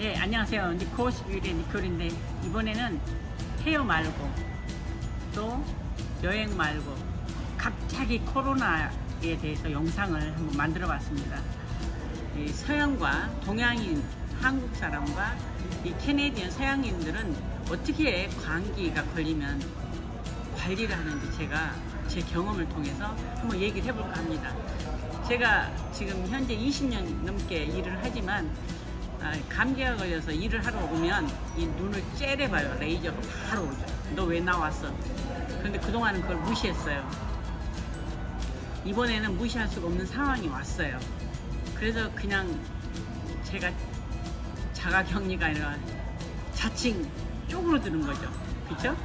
예, 안녕하세요. 니코스 뷰의 니콜인데 이번에는 헤어 말고 또 여행 말고 갑자기 코로나에 대해서 영상을 한번 만들어 봤습니다. 이 서양과 동양인 한국 사람과 이 캐네디언 서양인들은 어떻게 감기가 걸리면 관리를 하는지 제가 제 경험을 통해서 한번 얘기를 해볼까 합니다. 제가 지금 현재 20년 넘게 일을 하지만 아, 감기가 걸려서 일을 하러 오면 이 눈을 째려봐요. 레이저가 바로 오죠. 너 왜 나왔어? 그런데 그동안은 그걸 무시했어요. 이번에는 무시할 수가 없는 상황이 왔어요. 그래서 그냥 제가 자가 격리가 아니라 자칭 쪼그러드는 거죠. 그쵸?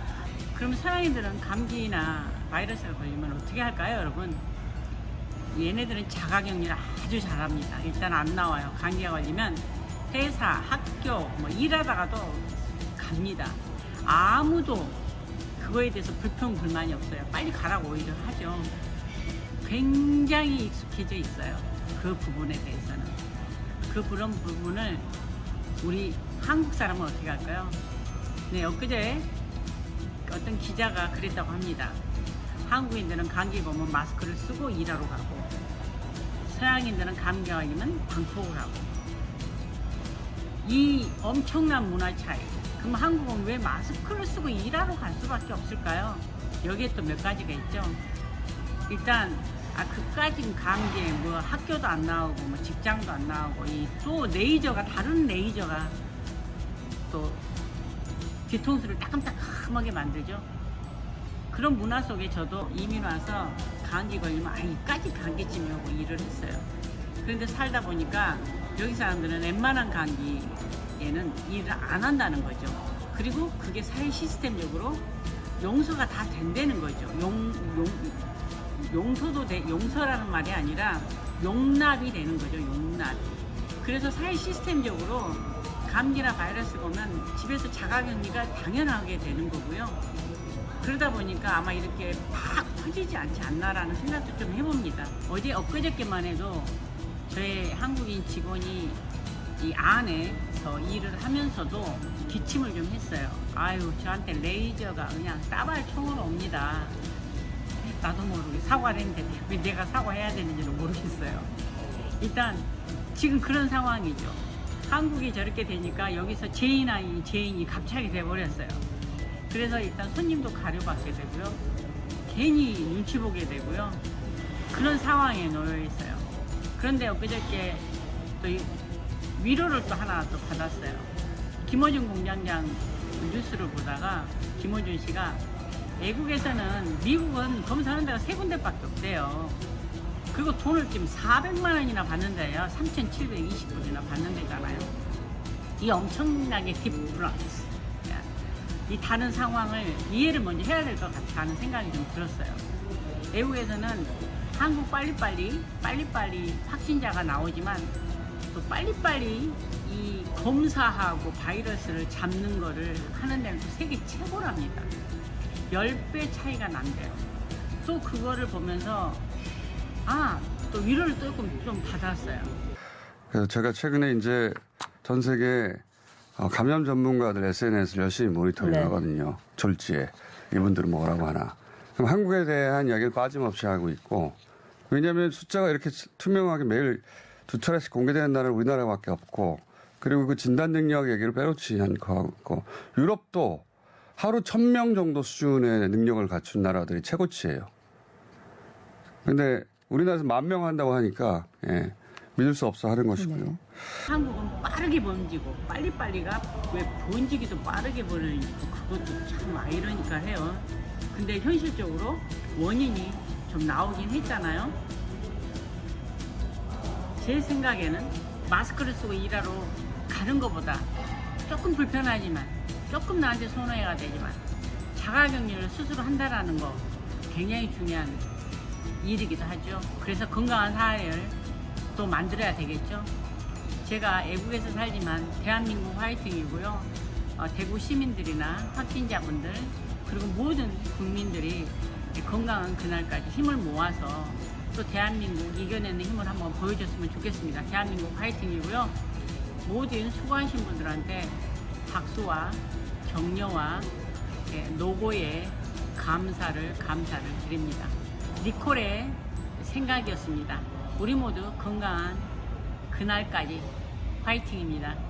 그럼 서양인들은 감기나 바이러스가 걸리면 어떻게 할까요, 여러분? 얘네들은 자가 격리를 아주 잘합니다. 일단 안 나와요. 감기가 걸리면 회사, 학교, 뭐 일하다가도 갑니다. 아무도 그거에 대해서 불평, 불만이 없어요. 빨리 가라고 오히려 하죠. 굉장히 익숙해져 있어요. 그 부분에 대해서는. 그 그런 부분을 우리 한국 사람은 어떻게 할까요? 네, 엊그제 어떤 기자가 그랬다고 합니다. 한국인들은 감기 걸면 마스크를 쓰고 일하러 가고 서양인들은 감기가 걸리면 방콕을 하고 이 엄청난 문화 차이 그럼 한국은 왜 마스크를 쓰고 일하러 갈 수밖에 없을까요? 여기에 또 몇 가지가 있죠. 일단 아 그까진 감기에 뭐 학교도 안 나오고 뭐 직장도 안 나오고 이또 레이저가 다른 레이저가 또 뒤통수를 따끔따끔하게 만들죠. 그런 문화 속에 저도 이민 와서 감기 걸리면 아 이까지 감기쯤이 하고 일을 했어요. 그런데 살다 보니까 여기 사람들은 웬만한 감기에는 일을 안 한다는 거죠. 그리고 그게 사회 시스템적으로 용서가 다 된다는 거죠. 용, 용, 용서도 돼, 용서라는 말이 아니라 용납이 되는 거죠. 용납. 그래서 사회 시스템적으로 감기나 바이러스가 오면 집에서 자가격리가 당연하게 되는 거고요. 그러다 보니까 아마 이렇게 팍 퍼지지 않지 않나라는 생각도 좀 해봅니다. 어제 엊그저께만 해도 저의 한국인 직원이 이 안에서 일을 하면서도 기침을 좀 했어요. 아유, 저한테 레이저가 그냥 따발 총으로 옵니다. 나도 모르게 사과를 했는데 왜 내가 사과해야 되는지는 모르겠어요. 일단 지금 그런 상황이죠. 한국이 저렇게 되니까 여기서 죄인 아닌 죄인이 갑자기 돼버렸어요. 그래서 일단 손님도 가려받게 되고요. 괜히 눈치 보게 되고요. 그런 상황에 놓여 있어요. 그런데 엊그저께 또 이- 위로를 또 하나 또 받았어요. 김호준 공장장 뉴스를 보다가 김호준 씨가 외국에서는 미국은 검사하는 데가 세 군데밖에 없대요. 그리고 돈을 지금 400만 원이나 받는데요. 3,720불이나 받는 데잖아요. 이 엄청나게 디프런스. 이 다른 상황을 이해를 먼저 해야 될 것 같다는 생각이 좀 들었어요. 외국에서는 한국 빨리빨리, 빨리빨리 확진자가 나오지만 또 빨리빨리 이 검사하고 바이러스를 잡는 거를 하는 데는 또 세계 최고랍니다. 10배 차이가 난대요. 또 그거를 보면서 아, 또 위로를 조금 좀 받았어요. 그래서 제가 최근에 이제 전 세계 어, 감염 전문가들 SNS를 열심히 모니터링 네. 하거든요. 졸지에. 이분들은 뭐라고 하나. 그럼 한국에 대한 이야기를 빠짐없이 하고 있고, 왜냐하면 숫자가 이렇게 투명하게 매일 두 차례씩 공개되는 나라는 우리나라밖에 없고, 그리고 그 진단 능력 얘기를 빼놓지 않고 유럽도 하루 천 명 정도 수준의 능력을 갖춘 나라들이 최고치예요. 근데 우리나라에서 만 명 한다고 하니까, 예, 믿을 수 없어 하는 것이고요. 한국은 빠르게 번지고 빨리빨리가 왜 번지기도 빠르게 번지고 그것도 참 아이러니컬해요. 근데 현실적으로 원인이 좀 나오긴 했잖아요. 제 생각에는 마스크를 쓰고 일하러 가는 것보다 조금 불편하지만 조금 나한테 손해가 되지만 자가격리를 스스로 한다라는 거 굉장히 중요한 일이기도 하죠. 그래서 건강한 사회를 또 만들어야 되겠죠. 제가 애국에서 살지만 대한민국 화이팅이고요. 어, 대구 시민들이나 확진자분들 그리고 모든 국민들이 건강한 그날까지 힘을 모아서 또 대한민국 이겨내는 힘을 한번 보여줬으면 좋겠습니다. 대한민국 화이팅이고요. 모든 수고하신 분들한테 박수와 격려와 예, 노고의 감사를 감사를 드립니다. 니콜의 생각이었습니다. 우리 모두 건강한 그날까지 화이팅입니다.